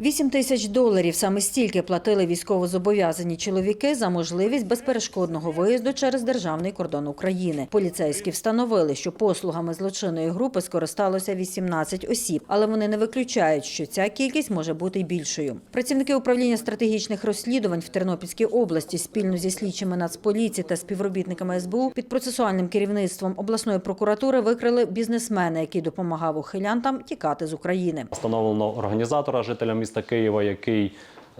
8 тисяч доларів саме стільки платили військовозобов'язані чоловіки за можливість безперешкодного виїзду через державний кордон України. Поліцейські встановили, що послугами злочинної групи скористалося 18 осіб, але вони не виключають, що ця кількість може бути більшою. Працівники управління стратегічних розслідувань в Тернопільській області спільно зі слідчими Нацполіції та співробітниками СБУ під процесуальним керівництвом обласної прокуратури викрили бізнесмена, який допомагав ухилянтам тікати з України. Встановлено організатора жителя міста Києва, який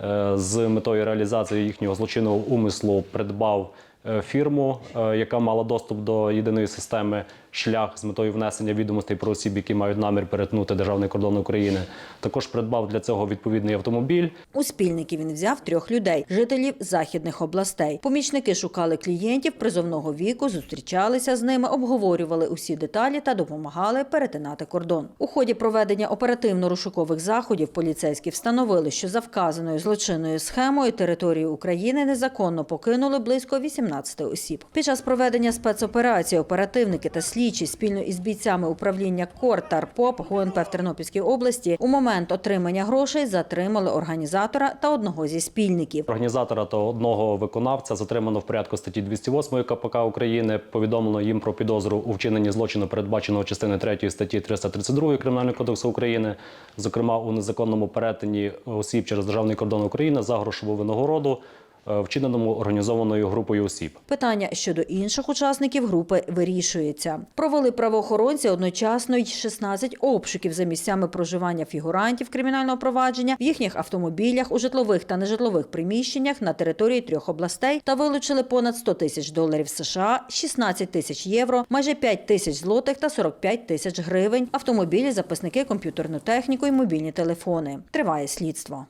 е, з метою реалізації їхнього злочинного умислу придбав фірму, е, яка мала доступ до єдиної системи шлях з метою внесення відомостей про осіб, які мають намір перетнути державний кордон України. Також придбав для цього відповідний автомобіль. У спільники він взяв трьох людей, жителів західних областей. Помічники шукали клієнтів призовного віку, зустрічалися з ними, обговорювали усі деталі та допомагали перетинати кордон. У ході проведення оперативно-розшукових заходів поліцейські встановили, що за вказаною злочинною схемою територію України незаконно покинули близько 18 осіб. Під час проведення спецоперації оперативники та слідчі спільно із бійцями управління КОР та РПОП ГУНП в Тернопільській області у момент отримання грошей затримали організатора та одного зі спільників. Організатора та одного виконавця затримано в порядку статті 208 КПК України. Повідомлено їм про підозру у вчиненні злочину, передбаченого частини 3 статті 332 Кримінального кодексу України, зокрема у незаконному перетині осіб через державний кордон України за грошову винагороду, вчиненому організованою групою осіб. Питання щодо інших учасників групи вирішується. Провели правоохоронці одночасно й 16 обшуків за місцями проживання фігурантів кримінального провадження в їхніх автомобілях у житлових та нежитлових приміщеннях на території трьох областей та вилучили понад 100 тисяч доларів США, 16 тисяч євро, майже 5 тисяч злотих та 45 тисяч гривень, автомобілі, записники, комп'ютерну техніку і мобільні телефони. Триває слідство.